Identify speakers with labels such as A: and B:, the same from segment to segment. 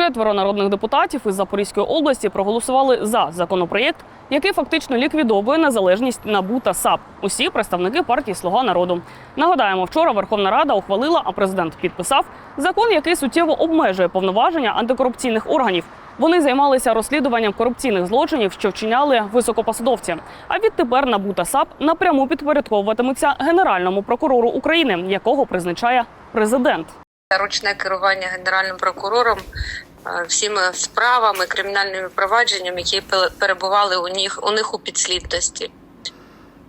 A: Четверо народних депутатів із Запорізької області проголосували за законопроєкт, який фактично ліквідовує незалежність НАБУ та САП. Усі представники партії Слуга народу. Нагадаємо, вчора Верховна Рада ухвалила, а президент підписав закон, який суттєво обмежує повноваження антикорупційних органів. Вони займалися розслідуванням корупційних злочинів, що вчиняли високопосадовці. А відтепер НАБУ та САП напряму підпорядковуватимуться генеральному прокурору України, якого призначає президент.
B: Ручне керування генеральним прокурором е, всіми справами, кримінальними провадженнями, які пе- перебували у них у них у підслідності.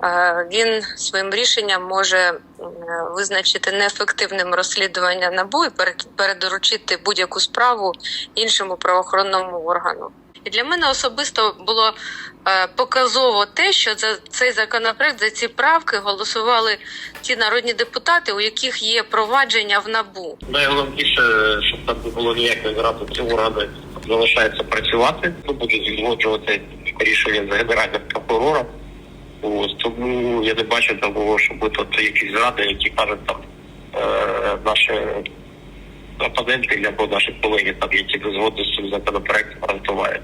B: Е, Він своїм рішенням може визначити неефективним розслідування НАБУ і передоручити будь-яку справу іншому правоохоронному органу. І для мене особисто було е, показово те, що за цей законопроект за ці правки голосували ті народні депутати, у яких є провадження в НАБУ.
C: Найголовніше, щоб там не було ніякої зради цього ради залишається працювати. Будуть згоджувати рішення з генеральним прокурором. Ось тому я не бачу того, щоб тут якісь зради, які кажуть там е, наші опоненти або наші колеги, там які згодні з цим законопроектом гарантувають.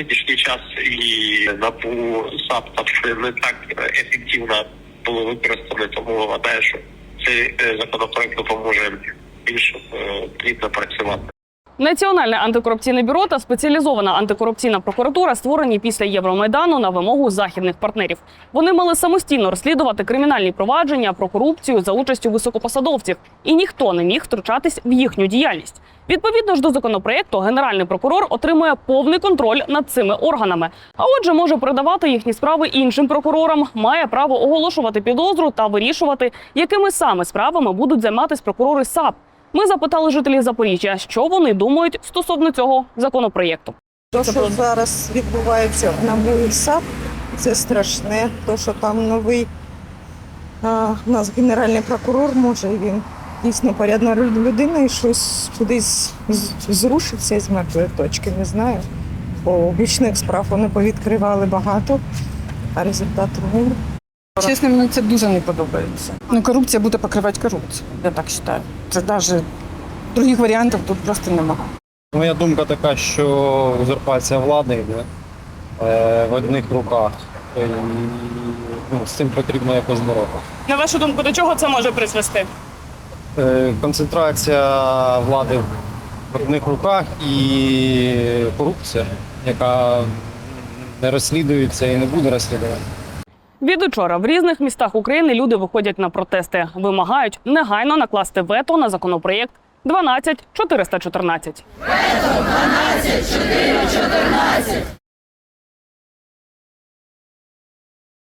C: Сьогоднішній час і НАБУ САП там не так ефективно було використано, тому гадаю, що цей е, законопроект допоможе більш е, плідно працювати.
A: Національне антикорупційне бюро та спеціалізована антикорупційна прокуратура створені після Євромайдану на вимогу західних партнерів. Вони мали самостійно розслідувати кримінальні провадження про корупцію за участю високопосадовців, і ніхто не міг втручатись в їхню діяльність. Відповідно ж до законопроекту, генеральний прокурор отримує повний контроль над цими органами. А отже, може передавати їхні справи іншим прокурорам, має право оголошувати підозру та вирішувати, якими саме справами будуть займатися прокурори САП. Ми запитали жителів Запоріжжя, що вони думають стосовно цього законопроєкту.
D: То, що зараз відбувається на САП, це страшне. То, що там новий а, у нас генеральний прокурор, може він дійсно порядна людина і щось кудись зрушиться з мертвої точки, не знаю. Бо гучних справ вони повідкривали багато, а результату нуль.
E: Чесно, мені це дуже не подобається. Ну, корупція буде покривати корупцію, я так вважаю. Це навіть других варіантів тут просто немає.
F: Моя думка така, що узурпація влади йде е, в одних руках. І, ну, з цим потрібно якось боротися.
A: На вашу думку, до чого це може призвести?
F: Е, концентрація влади в одних руках і корупція, яка не розслідується і не буде розслідувати.
A: Від учора в різних містах України люди виходять на протести, вимагають негайно накласти вето на законопроєкт 12414.